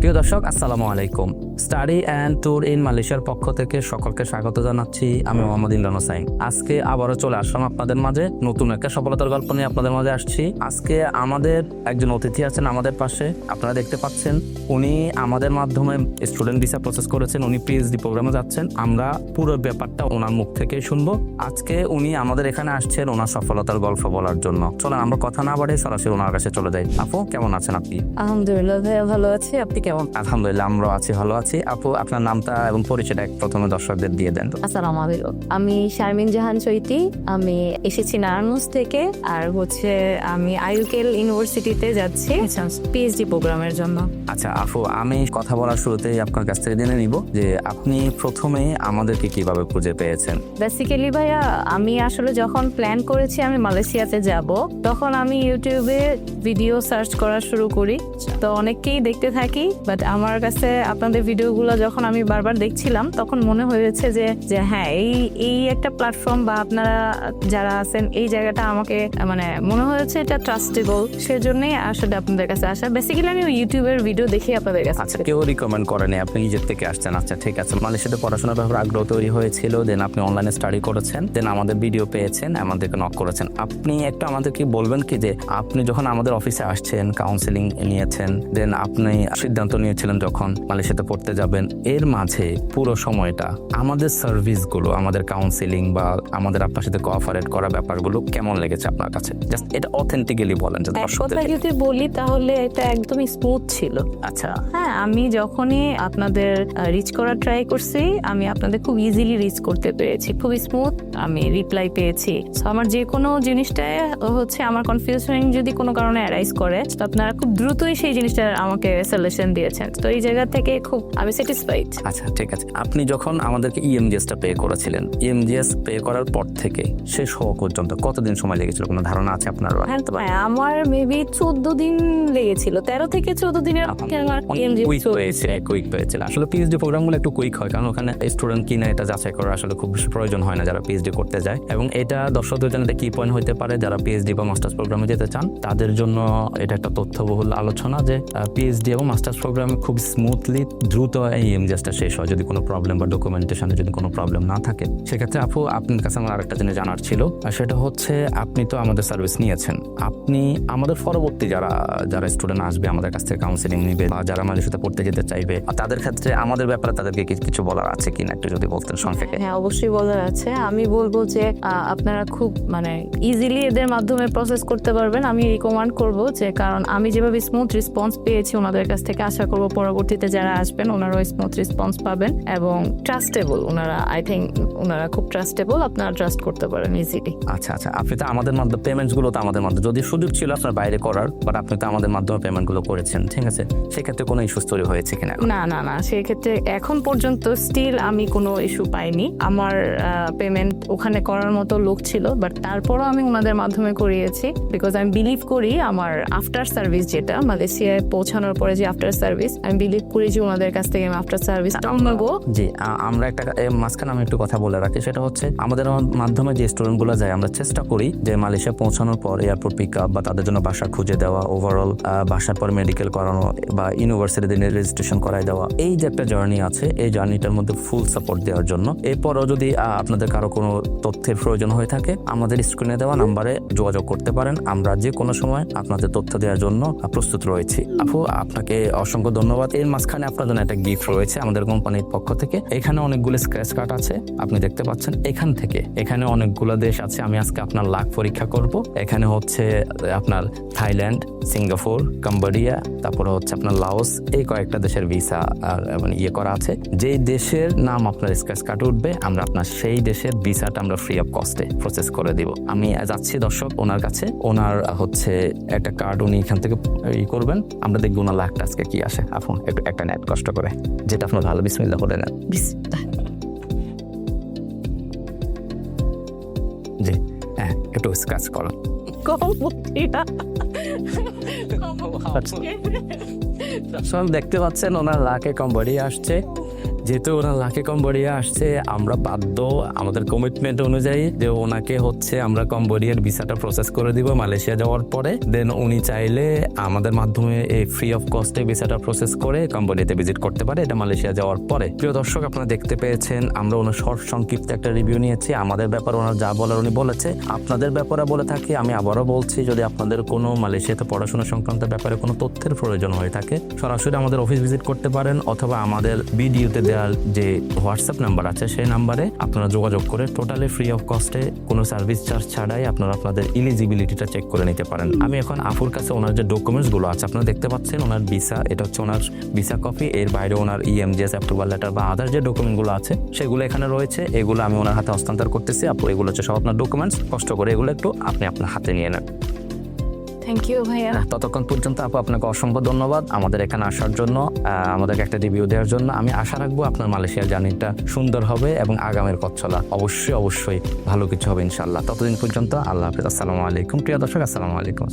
প্রিয় দর্শক, আসসালামু আলাইকুম। স্টাডি অ্যান্ড ট্যুর ইন মালয়েশিয়ার পক্ষ থেকে সকলকে স্বাগত জানাচ্ছি। আমি মোহাম্মদ ইমরান হোসাইন আজকে আবারও চলে আসলাম আপনাদের মাঝে নতুন একটা সফলতার গল্প নিয়ে আপনাদের মাঝে আসছি। আজকে আমাদের একজন অতিথি আছেন আমাদের পাশে। আপনারা দেখতে পাচ্ছেন, উনি আমাদের মাধ্যমে স্টুডেন্ট ভিসা প্রসেস করেছেন, উনি পিএইচডি প্রোগ্রামে যাচ্ছেন। আমরা পুরো ব্যাপারটা ওনার মুখ থেকে শুনব। আজকে উনি আমাদের এখানে আসছেন ওনার সফলতার গল্প বলার জন্য। চলেন, আমরা কথা না বাড়ে সরাসরি ওনার কাছে চলে যাই। আপু, কেমন আছেন আপনি? আলহামদুলিল্লাহ ভালো আছি। আপনি কেমন? আলহামদুলিল্লাহ আমরাও আছি ভালো আছি। আপু আপনার নামটা এবং পরিচয়টা এক প্রথমে দর্শকদের দিয়ে দেন। আসসালামু আলাইকুম। আমি শারমিন জাহান চৈতি। আমি এসেছি নারায়ণগঞ্জ থেকে আর হচ্ছে আমি আইউকেল ইউনিভার্সিটিতে যাচ্ছি। পিএইচডি প্রোগ্রামের জন্য। আচ্ছা আপু আমি কথা বলার শুরুতেই আপনার কাছ থেকে জেনে নিব যে আপনি প্রথমে আমাদেরকে কীভাবে খুঁজে পেয়েছেন। বেসিক্যালি ভাইয়া আমি আসলে যখন প্ল্যান করেছি আমি মালয়েশিয়াতে যাব তখন আমি ইউটিউবে ভিডিও সার্চ করা শুরু করি। তো অনেককেই দেখতে থাকি। বাট আমার কাছে আপনাদের ভিডিওগুলো যখন আমি বারবার দেখছিলাম তখন মনে হয়েছে যে যে হ্যাঁ এই এই একটা প্ল্যাটফর্ম বা আপনারা যারা আছেন এই জায়গাটা আমাকে মানে মনে হয়েছে এটা ট্রাস্টেবল সেজন্যই আসলে আপনাদের কাছে আসা। বেসিক্যালি আমি ইউটিউবের ভিডিও দেখি আপনাদের কাছে আচ্ছা কেউ রিকমেন্ড করেনি আপনি নিজের থেকে আসছেন। আচ্ছা ঠিক আছে। মালয়েশিয়াতে পড়াশোনার ব্যাপারে আগ্রহ তৈরি হয়েছিল দেন আপনি অনলাইনে স্টাডি করেছেন দেন আমাদের ভিডিও পেয়েছেন আমাদেরকে নক করেছেন। আপনি একটু আমাদেরকে বলবেন কি যে আপনি যখন আমাদের অফিসে আসছেন কাউন্সিলিং নিয়েছেন দেন আপনি সিদ্ধান্ত নিয়েছিলেন যখন মালয়েশিয়াতে পড়তে যাবেন এর মাঝে পুরো সময়টা আমাদের সার্ভিসগুলো আমাদের কাউন্সিলিং বা আমাদের আপনার সাথে কোঅপারেট করা ব্যাপারগুলো কেমন লেগেছে আপনার কাছে? জাস্ট এটা অথেন্টিক্যালি বলেন যে এক কথা যদি বলি তাহলে এটা একদমই স্মুথ ছিল। আচ্ছা। হ্যাঁ আমি যখনই আপনাদের রিচ করার ট্রাই করছি আমি আপনাদের খুব ইজিলি রিচ করতে পেরেছি। খুব স্মুথ আমি রিপ্লাই পেয়েছি। আমার যে কোনো জিনিসটায় হচ্ছে আমার কনফিউশন যদি কোনো কারণে অ্যারাইজ করে তো আপনারা খুব দ্রুতই সেই জিনিসটা আমাকে সলিউশন দিয়েছেন। তো এই জায়গা থেকে খুব আমি স্যাটিসফাইড আচ্ছা ঠিক আছে। আপনি যখন আমাদেরকে E ইএমজিএসটা পে করেছিলেন ইএমজিএস পে করার পর থেকে শেষ হওয়া পর্যন্ত কতদিন সময় লেগেছিল? কোনো ধারণা আছে আপনার? হ্যাঁ তো ভাই, আমার মেবি চোদ্দ দিন লেগেছিল। তেরো থেকে চোদ্দ দিনের কুইক পেয়েছে কুইক পেয়েছিল আসলে পিএইচডি প্রোগ্রামগুলো একটু কুইক হয় কারণ ওখানে স্টুডেন্ট কিনা এটা যাচাই করা আসলে খুব প্রয়োজন হয় না যারা পিএইচডি করতে যায়। এবং এটা দর্শকদের জন্য কি পয়েন্ট হতে পারে যারা পিএইচডি বা মাস্টার্স প্রোগ্রামে যেতে চান তাদের জন্য এটা একটা তথ্যবহুল আলোচনা যে পিএইচডি এবং মাস্টার্স প্রোগ্রামে খুব স্মুথলি দ্রুত এই এমজিএসটা শেষ হয়। যদি কোনো প্রবলেম বা ডকুমেন্টেশনে যদি কোনো প্রবলেম না থাকে সেক্ষেত্রে আপু আপনার কাছে আমার আরেকটা জিনিস জানার ছিল আর সেটা হচ্ছে আপনি তো আমাদের সার্ভিস নিয়েছেন। আপনি আমাদের পরবর্তী যারা যারা স্টুডেন্ট আসবে আমাদের কাছ থেকে কাউন্সিলিং নিবে বা যারা মালয়েশিয়াতে পড়তে যেতে চাইবে আর তাদের ক্ষেত্রে আমাদের ব্যাপারে তাদেরকে কিছু বলার আছে কিনা একটু যদি বলতেন সংক্ষেপে? হ্যাঁ অবশ্যই বলার আছে। আমি বলব যে আপনারা খুব মানে ইজিলি এদের মাধ্যমে প্রসেস করতে পারবেন। আমি রিকমেন্ড করব যে কারণ আমি যেভাবে স্মুথ রেসপন্স পেয়েছি ওনাদের কাছ থেকে আশা করব পরবর্তীতে যারা আসবেন ওনারাও স্মুথ রেসপন্স পাবেন এবং ট্রাস্টেবল ওনারা আই থিঙ্ক ওনারা খুব ট্রাস্টেবল আপনারা ট্রাস্ট করতে পারেন ইজিলি আচ্ছা আচ্ছা আপনি তো আমাদের মাধ্যমে পেমেন্টসগুলো তো আমাদের মাধ্যমে যদি সুযোগ ছিল আপনার বাইরে করার বাট আপনি তো আমাদের মাধ্যমে পেমেন্টগুলো করেছেন ঠিক আছে? সেক্ষেত্রে কোনো ইস্যু তৈরি হয়েছে কিনা না না না সেক্ষেত্রে এখন পর্যন্ত স্টিল আমি কোনো ইস্যু পাইনি। আমার পেমেন্ট ওখানে করার মতো লোক ছিল বাট তারপরও আমি ওনাদের মাধ্যমে করিয়েছি বিকজ আমি বিলিভ করি আমার আফটার সার্ভিস যেটা মালয়েশিয়ায় পৌঁছানোর পরে যে আফটার সার্ভিস আমি বিলিভ করি যে ওনাদের কাছ থেকে আমি আফটার সার্ভিসটাও নেব জি আমরা একটা মাঝখানে আমি একটু কথা বলে রাখি, সেটা হচ্ছে আমাদের মাধ্যমে যে স্টুডেন্টগুলো যায়, আমরা চেষ্টা করি যে মালয়েশিয়া পৌঁছানোর পর এয়ারপোর্ট পিক আপ বা তাদের জন্য বাসা খুঁজে দেওয়া ওভারঅল বাসার পর মেডিকেল করানো বা ইউনিভার্সিটিতে রেজিস্ট্রেশন করাই দেওয়া। এই যে একটা জার্নি আছে, এই জার্নিটার মধ্যে ফুল সাপোর্ট দেওয়ার জন্য। এরপরও যদি আপনাদের কারও কোনো তথ্যের প্রয়োজন হয়ে থাকে, আমাদের স্ক্রিনে দেওয়া নাম্বারে যোগাযোগ করতে পারেন। আমরা যে কোনো সময় আপনাদের তথ্য দেওয়ার জন্য প্রস্তুত রয়েছি। আপু, আপনাকে অসংখ্য ধন্যবাদ। এর মাঝখানে আপনার জন্য একটা গিফট রয়েছে আমাদের কোম্পানির পক্ষ থেকে। এখানে অনেকগুলো স্ক্র্যাচ কার্ড আছে, আপনি দেখতে পাচ্ছেন। এখান থেকে, এখানে অনেকগুলো দেশ আছে, আমি আজকে আপনার লাখ পরীক্ষা করব। এখানে হচ্ছে আপনার থাইল্যান্ড, সিঙ্গাপুর, কম্বোডিয়া, তারপরে হচ্ছে আপনার লাওস, এই কয়েকটা দেশের ভিসা আর মানে ইয়ে করা আছে। যেই দেশের নাম আপনার স্ক্র্যাচ কার্ড উঠবে, আমরা আপনার সেই দেশের ভিসাটা আমরা ফ্রি অফ কস্টে প্রসেস করে দিব। আমি যাচ্ছি দর্শক ওনার কাছে। ওনার হচ্ছে একটা কার্ড উনি এখান থেকে ই করবেন। আমরা দেখব ওনার লাখটা আজকে কি আসে আপন একটু একটা নেট কষ্ট করে। যেটা আপনার ভালো বিসমিল্লা করে নেন। জি হ্যাঁ একটু কাজ কম। কম বুদ্ধি। সব দেখতে পাচ্ছেন ওনার লাখে কম্বোডিয়া আসছে। যেহেতু ওনার লাখে কম্বোডিয়া আসছে, আমরা বাধ্য আমাদের কমিটমেন্ট অনুযায়ী যে ওনাকে হচ্ছে আমরা কম্বোডিয়ার ভিসাটা প্রসেস করে দিব মালয়েশিয়া যাওয়ার পরে। দেন উনি চাইলে আমাদের মাধ্যমে এই ফ্রি অফ কস্টে ভিসাটা প্রসেস করে কম্বোডিয়াতে ভিজিট করতে পারে এটা মালয়েশিয়া যাওয়ার পরে। প্রিয় দর্শক, আপনারা দেখতে পেয়েছেন, আমরা ওনার শর্ট সংক্ষিপ্ত একটা রিভিউ নিয়েছি। আমাদের ব্যাপারে ওনার যা বলার উনি বলেছে। আপনাদের ব্যাপারে বলে থাকি, আমি আবারও বলছি, যদি আপনাদের কোনো মালয়েশিয়াতে পড়াশোনা সংক্রান্ত ব্যাপারে কোনো তথ্যের প্রয়োজন হয়ে থাকে, সরাসরি আমাদের অফিস ভিজিট করতে পারেন অথবা আমাদের ভিডিওতে দেওয়ার যে হোয়াটসঅ্যাপ নাম্বার আছে, সেই নাম্বারে আপনারা যোগাযোগ করে টোটালি ফ্রি অফ কস্টে কোনো সার্ভিস চার্জ ছাড়াই আপনারা আপনাদের ইলিজিবিলিটিটা চেক করে নিতে পারেন। আমি এখন আফুর কাছে ওনার যে ডকুমেন্টসগুলো আছে, আপনারা দেখতে পাচ্ছেন ওনার ভিসা এটা হচ্ছে ওনার ভিসা কপি এর বাইরে ওনার ইএমজিএস অ্যাপ্রুভাল লেটার বা আদার যে ডকুমেন্টগুলো আছে, সেগুলো এখানে রয়েছে। এগুলো আমি ওনার হাতে হস্তান্তর করতেছি। আপু, এগুলো হচ্ছে সব আপনার ডকুমেন্টস কষ্ট করে এগুলো একটু আপনি আপনার হাতে নিয়ে নেন। থ্যাংক ইউ ভাইয়া। ততক্ষণ পর্যন্ত আপু, আপনাকে অসংখ্য ধন্যবাদ আমাদের এখানে আসার জন্য। আমাদেরকে একটা রিভিউ দেওয়ার জন্য। আমি আশা রাখব আপনার মালয়েশিয়ার জার্নিটা সুন্দর হবে এবং আগামের পথ চলা অবশ্যই অবশ্যই ভালো কিছু হবে ইনশাল্লাহ ততদিন পর্যন্ত আল্লাহ হাফিজ। আসসালামু আলাইকুম। প্রিয় দর্শক, আসসালামু আলাইকুম।